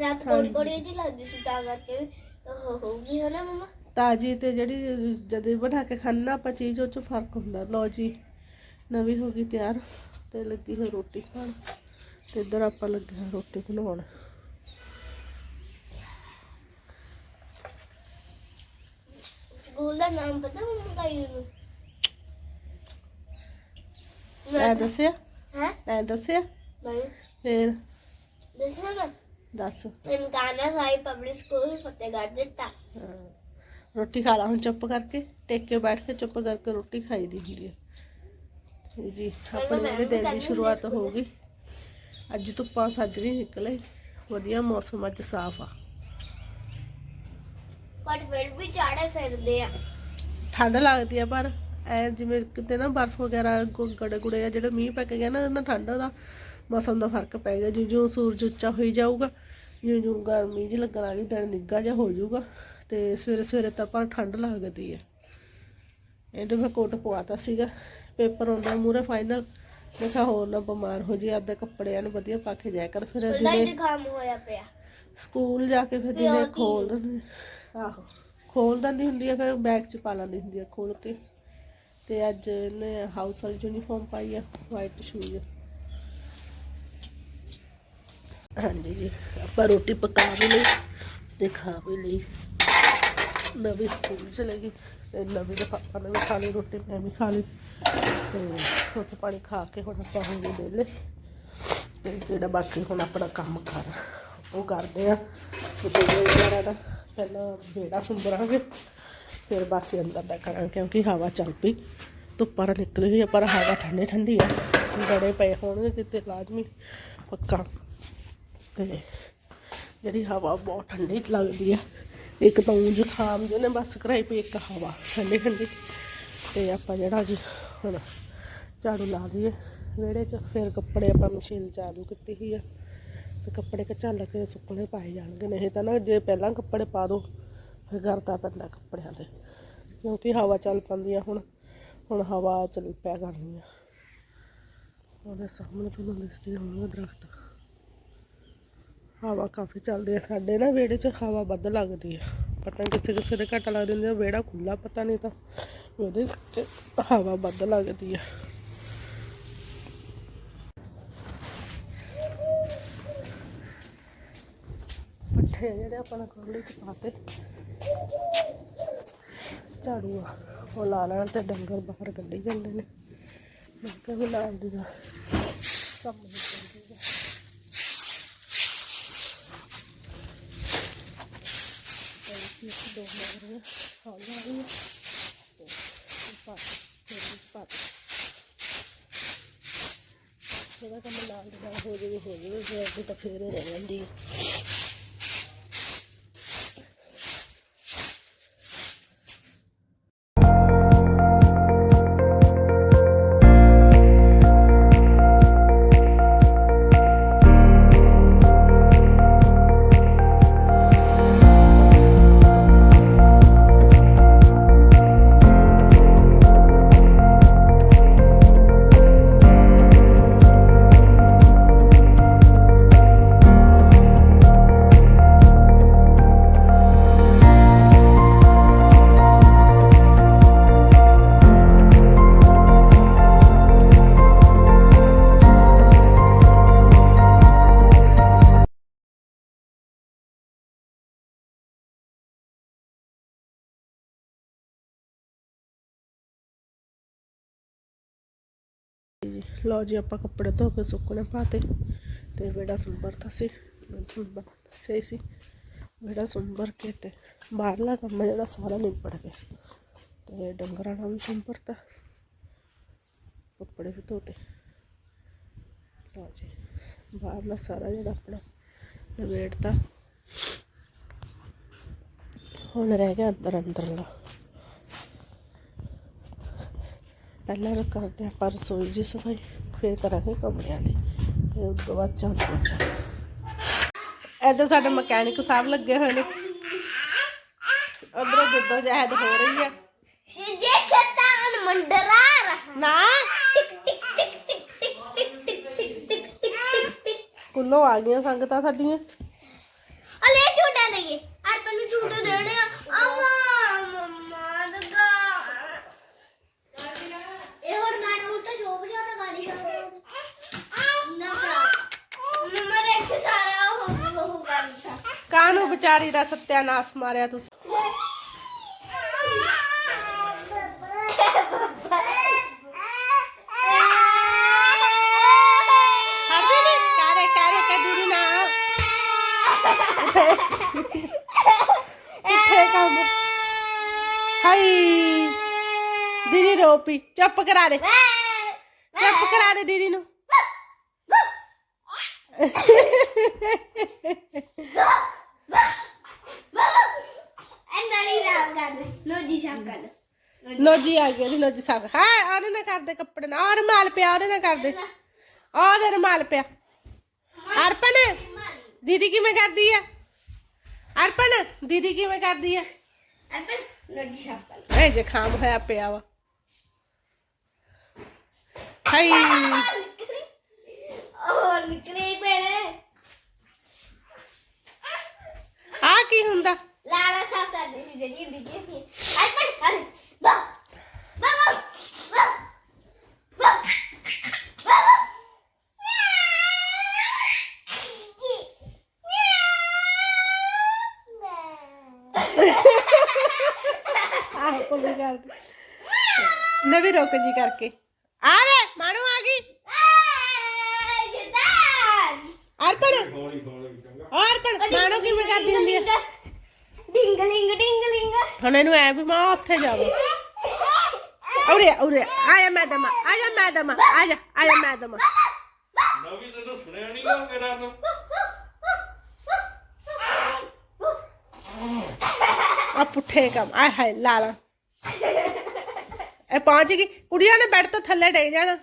ਰਾਤ ਕੋੜੀ ਕੋੜੀ ਜਿਹੀ ਲੱਗਦੀ ਸੀ ਤਾਂ ਕਰਕੇ ਉਹ ਹੋਊਗੀ ਹਨਾ ਮਮਾ? ਤਾਜੀ ਤੇ ਜਿਹੜੀ ਜਦੋਂ ਬਣਾ ਕੇ ਖਾਣਾ ਆਪਾਂ ਚੀਜ਼ ਉਹ ਚ ਫ਼ਰਕ ਹੁੰਦਾ। ਲਓ ਜੀ ਨਵੀਂ ਹੋ ਗਈ ਤਿਆਰ ਤੇ ਲੱਗੀ ਹੋਈ ਰੋਟੀ ਖਾਣ। ਤੇ ਇੱਧਰ ਆਪਾਂ ਲੱਗੇ ਹਾਂ ਰੋਟੀ ਬਣਾਉਣ। ਸਕੂਲ ਦਾ ਨਾਮ ਪਤਾ ਮਮਾ ਕਾਈ ਨੂੰ? ਐ ਦੱਸਿਆ? ਹੈ? ਐ ਦੱਸਿਆ? ਨਹੀਂ ਫੇਰ? ਦੱਸਣਾ ਨਾ ਦੱਸ। ਇਮਕਾਨਾ ਸਾਹਿਬ ਪਬਲਿਕ ਸਕੂਲ ਫਤਿਹਗੜ੍ਹ ਜੱਟਾ ਹਾਂ। ਰੋਟੀ ਖਾ ਲਾ ਹੁਣ ਚੁੱਪ ਕਰਕੇ ਟੇਕ ਕੇ ਬੈਠ ਕੇ ਚੁੱਪ ਕਰਕੇ ਰੋਟੀ ਖਾਈ ਦੀ ਹੁੰਦੀ ਹੈ ਜੀ ਆਪਣੇ ਜਿਹੜੇ ਦਿਨ ਦੀ ਸ਼ੁਰੂਆਤ ਹੋ ਗਈ। ਅੱਜ ਧੁੱਪਾਂ ਸੱਜਰੀ ਨਿਕਲੇ। ਵਧੀਆ ਮੌਸਮ ਅੱਜ ਸਾਫ਼ ਆ। ਪਰ ਫਿਰ ਵੀ ਚਾੜੇ ਫਿਰਦੇ ਆ। ਠੰਡ ਲੱਗਦੀ ਆ ਪਰ ਐ ਜਿਵੇਂ ਕਿਤੇ ਨਾ ਬਰਫ਼ ਵਗੈਰਾ ਗੁ- ਗੜੇ ਗੁੜੇ ਆ ਜਿਹੜੇ ਮੀਂਹ ਪੈ ਕੇ ਗਿਆ ਨਾ ਇਹਨਾਂ ਠੰਡ ਦਾ ਮੌਸਮ ਦਾ ਫ਼ਰਕ ਪੈ ਗਿਆ। ਜਿਉਂ ਜਿਉਂ ਸੂਰਜ ਉੱਚਾ ਹੋਈ ਜਾਊਗਾ ਜਿਉਂ ਜਿਉਂ ਗਰਮੀ ਜਿਹੀ ਲੱਗਣ ਵਾਲੀ ਦਿਨ ਨਿੱਘਾ ਜਿਹਾ ਹੋ ਜਾਊਗਾ ਤੇ ਸਵੇਰੇ ਸਵੇਰੇ ਤਾਂ ਪਰ ਠੰਡ ਲੱਗਦੀ ਹੈ ਇਹਦੇ ਮੈਂ ਕੋਟ ਪਵਾਤਾ ਸੀਗਾ। ਪੇਪਰ ਆਉਂਦਾ ਮੂਰੇ ਫਾਈਨਲ ਮੈਂ ਕਿਹਾ ਹੋਰ ਨਾ ਬਿਮਾਰ ਹੋ ਜੀ ਆਪਦੇ ਕੱਪੜੇ ਐਨ ਵਧੀਆ ਪਾ ਕੇ ਜਾਇਆ ਕਰ। ਫਿਰ ਦਿਨੇ ਹੀ ਜ਼ੁਕਾਮ ਹੋਇਆ ਪਿਆ। ਸਕੂਲ ਜਾ ਕੇ ਫਿਰ ਦਿਨੇ ਖੋਲ ਦਿੰਦੇ। ਆਹੋ। ਖੋਲ ਦਿੰਦੀ ਹੁੰਦੀ ਆ ਫਿਰ ਬੈਗ 'ਚ ਪਾ ਲੈਂਦੀ ਹੁੰਦੀ ਆ ਖੋਲ ਕੇ। ਤੇ ਅੱਜ ਇਹਨੇ ਹਾਊਸ ਵਾਲੀ ਯੂਨੀਫਾਰਮ ਪਾਈ ਆ ਵਾਈਟ ਸ਼ੂਜ਼ ਹਾਂਜੀ ਜੀ ਆਪਾਂ ਰੋਟੀ ਪਕਾ ਵੀ ਲਈ ਤੇ ਖਾ ਵੀ ਲਈ। ਨਵੀਂ ਸਕੂਲ ਚਲੇ ਗਈ ਤੇ ਨਵੀਂ ਦੇ ਪਾਪਾ ਨੇ ਵੀ ਖਾ ਲਈ ਰੋਟੀ ਮੈਂ ਵੀ ਖਾ ਲਈ ਤੇ ਰੋਟੀ ਪਾਣੀ ਖਾ ਕੇ ਹੁਣ ਆਪਾਂ ਹੋ ਗਏ ਵਿਹਲੇ। ਤੇ ਜਿਹੜਾ ਬਾਕੀ ਹੁਣ ਆਪਣਾ ਕੰਮ ਕਰ ਉਹ ਕਰਦੇ ਆ। ਸਫ਼ਾਈ ਵਗੈਰਾ ਦਾ ਪਹਿਲਾਂ ਵਿਹੜਾ ਸੁੰਬਰਾਂਗੇ ਫਿਰ ਬਾਕੀ ਅੰਦਰ ਦਾ ਕਰਾਂਗੇ ਕਿਉਂਕਿ ਹਵਾ ਚੱਲ ਪਈ ਧੁੱਪਾਂ ਤਾਂ ਨਿਕਲ ਗਈ ਆ, ਪਰ ਹਵਾ ਠੰਡੀ ਠੰਡੀ ਆ। ਗੜੇ ਪਏ ਹੋਣਗੇ ਕਿਤੇ ਲਾਜ਼ਮੀ ਪੱਕਾ। ਤੇ ਜਿਹੜੀ ਹਵਾ ਬਹੁਤ ਠੰਡੀ ਲੱਗਦੀ ਆ। ਇੱਕ ਤਾਂ ਉਂਝ ਖਾਮ ਜਿਹਨੇ ਬਸ ਕਰਾਈ ਪਈ ਇੱਕ ਹਵਾ, ਠੰਡੀ ਠੰਡੀ। ਤੇ ਆਪਾਂ ਜਿਹੜਾ ਜੀ ਹੁਣ ਝਾੜੂ ਲਾ ਦਈਏ ਵਿਹੜੇ 'ਚ ਫਿਰ ਕੱਪੜੇ ਆਪਾਂ ਮਸ਼ੀਨ ਚਾਲੂ ਕੀਤੀ ਹੋਈ ਆ। ਤੇ ਕੱਪੜੇ ਕਚਲ ਕੇ ਸੁੱਕਣੇ ਪਾਏ ਜਾਣਗੇ ਨਹੀਂ ਤਾਂ ਨਾ ਜੇ ਪਹਿਲਾਂ ਕੱਪੜੇ ਪਾ ਦੋ, ਫਿਰ ਗਰਦਾ ਪੈਂਦਾ ਕੱਪੜਿਆਂ ਤੇ। ਕਿਉਂਕਿ ਹਵਾ ਚੱਲ ਪੈਂਦੀ ਆ ਹੁਣ ਹੁਣ ਹਵਾ ਚੱਲ ਪਿਆ ਕਰਨੀ ਆ। ਉਹਦੇ ਸਾਹਮਣੇ ਤੁਹਾਨੂੰ ਦਿਸਦੀ ਹੋਣੀ ਦਰਖਤ। ਹਵਾ ਕਾਫੀ ਚੱਲਦੀ ਹੈ ਸਾਡੇ ਨਾ ਵਿਹੜੇ 'ਚ ਹਵਾ ਵੱਧ ਲੱਗਦੀ ਹੈ ਪਤਾ ਨਹੀਂ ਕਿਸੇ ਕਿਸੇ ਦੇ ਘੱਟ ਲੱਗਦੀ ਹੁੰਦੀ ਆ, ਵਿਹੜਾ ਖੁੱਲਾ ਪਤਾ ਨਹੀਂ ਤਾਂ ਉਹਦੇ ਹਵਾ ਵੱਧ ਲੱਗਦੀ ਹੈ ਪੱਠੇ ਆ ਜਿਹੜੇ ਆਪਾਂ ਨੇ ਕੋਲੇ 'ਚ ਪਾਤੇ ਝਾੜੂ ਆ, ਉਹ ਲਾ ਲੈਣ ਤੇ ਡੰਗਰ ਬਾਹਰ ਕੱਢੀ ਜਾਂਦੇ ਨੇ। ਮੈਂ ਕਿਹਾ ਵੀ ਨਾਲ ਦੀ ਦਾ ਕੰਮ ตัวมาเลยขอหอย้ายปัดเห็นปัดแล้วก็มันนอนดูดาวโหดูโหดูเรื่อยๆดูกระเพื่อเรื่อยๆนั้นดี ਲਓ ਜੀ, ਆਪਾਂ ਕੱਪੜੇ ਧੋ ਕੇ ਸੁੱਕਣੇ ਪਾਤੇ ਤੇ ਵਿਹੜਾ ਸੁੰਬਰਤਾ ਸੀ। ਮੈਂ ਤੁਹਾਨੂੰ ਦੱਸਿਆ ਹੀ ਸੀ, ਵਿਹੜਾ ਸੁੰਬਰ ਕੇ ਤੇ ਬਾਹਰਲਾ ਕੰਮ ਜਿਹੜਾ ਸਾਰਾ ਨਿਬੜ ਗਿਆ। ਤੇ ਡੰਗਰਾਂ ਨਾਲ ਵੀ ਸੁੰਬਰਤਾ। ਕੱਪੜੇ ਵੀ ਧੋਤੇ। ਲਓ ਜੀ, ਬਾਹਰਲਾ ਸਾਰਾ ਜਿਹੜਾ ਆਪਣਾ ਨਿਬੇੜਤਾ। ਹੁਣ ਰਹਿ ਗਿਆ ਅੰਦਰ ਅੰਦਰਲਾ ਪਹਿਲਾਂ ਤਾਂ ਕਰਦੇ ਆਪਾਂ ਰਸੋਈ ਦੀ ਸਫ਼ਾਈ ਫਿਰ ਕਰਾਂਗੇ ਕਮਰਿਆਂ ਦੀ ਫਿਰ ਉਸ ਤੋਂ ਬਾਅਦ ਝਾੜੂ ਪੋਚਾ ਇੱਧਰ ਸਾਡੇ ਮਕੈਨਿਕ ਸਾਹਿਬ ਲੱਗੇ ਹੋਏ ਨੇ ਉਧਰੋਂ ਜਿੱਦੋਂ ਜਹਿਦ ਹੋ ਰਹੀ ਹੈ ਜੇ ਸ਼ੈਤਾਨ ਮੰਡਰਾ ਰਹਾ ਨਾ ਟਿਕ ਟਿਕ ਟਿਕ ਟਿਕ ਟਿਕ ਟਿਕ ਟਿਕ ਟਿਕ ਟਿਕ ਟਿਕ ਟਿਕ ਟਿਕ ਸਕੂਲੋਂ ਆ ਗਈਆਂ ਸੰਗਤਾਂ ਸਾਡੀਆਂ ਅਲੇ ਝੂਟਾ ਲਈਏ ਆਪਾਂ ਨੂੰ ਝੂਟੇ ਦੇਣੇ ਆ ਅਮਾ ਮਮਾ ਦਗਾ ਇਹ ਹੋਰ ਮੈਂ ਉਲਟਾ ਸ਼ੋਭ ਲਿਆ ਤਾਂ ਗਾੜੀ ਸ਼ੋਭ ਨਾ ਕਰਾ ਮਮਾ ਦੇਖ ਸਾਰਾ ਹੋ ਹੋ ਕਰਦਾ ਕਾਹਨੂੰ ਵਿਚਾਰੀ ਦਾ ਸਤਿਆਨਾਸ਼ ਮਾਰਿਆ ਤੁਸੀਂ? ਹਾਈ ਦੀਦੀ ਰੋਪੀ ਚੁੱਪ ਕਰਾ ਦੇ। ਚੁੱਪ ਕਰਾ ਦੇ ਦੀਦੀ ਨੂੰ। ਐਨਾ ਨਹੀਂ ਰਾਮ ਕਰ ਨੋਜੀ ਸ਼ਾਮ ਕਰ ਨੋਜੀ ਆ ਗਿਆ ਜੀ ਨੋਜੀ ਸਾਹਿਬ ਹਾਂ ਉਹਨੇ ਨਾ ਕਰਦੇ ਕੱਪੜੇ ਨਾ ਔਰ ਰੁਮਾਲ ਪਿਆ ਉਹਦੇ ਨਾ ਕਰਦੇ ਔਰ ਰੁਮਾਲ ਪਿਆ ਅਰਪਣ ਦੀਦੀ ਕਿਵੇਂ ਕਰਦੀ ਆ ਅਰਪਣ ਦੀਦੀ ਕਿਵੇਂ ਕਰਦੀ ਆ ਅਰਪਣ ਨੋਜੀ ਸ਼ਾਮ ਕਰ ਐ ਜੇ ਖਾਮ ਹੋਇਆ ਪਿਆ ਵਾ ਹਾਈ ਉਹ ਨਿਕਲੇ ਪੈਣੇ ਆ ਕੀ ਹੁੰਦਾ? ਲਾਲਾ ਸਾਫ਼ ਕਰਨੀ ਸੀ ਜਿਹੜੀ ਹੁੰਦੀ ਸੀ ਅਰਪਣ ਅਰੇ ਬਾ ਬਾ ਬਾ ਬਾ ਬਾ ਆਹ ਕੋਲੀ ਕਰਦੀ ਨਵੀਂ ਰੁਕ ਜੀ ਕਰਕੇ। ਆ ਰੇ ਮਾਣੂ ਆ ਗਈ। ਅਰਪਣ। ਹੌਲੀ ਹੌਲੀ। ਚੰਗਾ ਅਰਪਣ ਮਾਣੂ ਕਿਵੇਂ ਕਰਦੀ ਹੁੰਦੀ ਆ? ਡਿੰਗਲਿੰਗ ਡਿੰਗਲਿੰਗ ਹੁਣ ਇਹਨੂੰ ਐ ਵੀ ਮੈਂ ਉੱਥੇ ਜਾਵਾਂ। ਉਰੇ ਉਰੇ ਆ ਜਾ ਮੈਡਮ ਆ ਜਾ ਮੈਡਮ ਆ ਜਾ ਆ ਜਾ ਮੈਡਮ ਨਵੀਂ ਤੈਨੂੰ ਸੁਣਿਆ ਨਹੀਂ ਗਾ ਕਿਹੜਾ ਤੂੰ। ਆ ਪੁੱਠੇ ਕੰਮ ਆਏ ਹਾਏ ਲਾਲਾ ਇਹ ਪਹੁੰਚ ਗਈ। ਕੁੜੀਆਂ ਨੇ ਬੈੱਡ ਤੋਂ ਥੱਲੇ ਡੇ ਜਾਣਾ।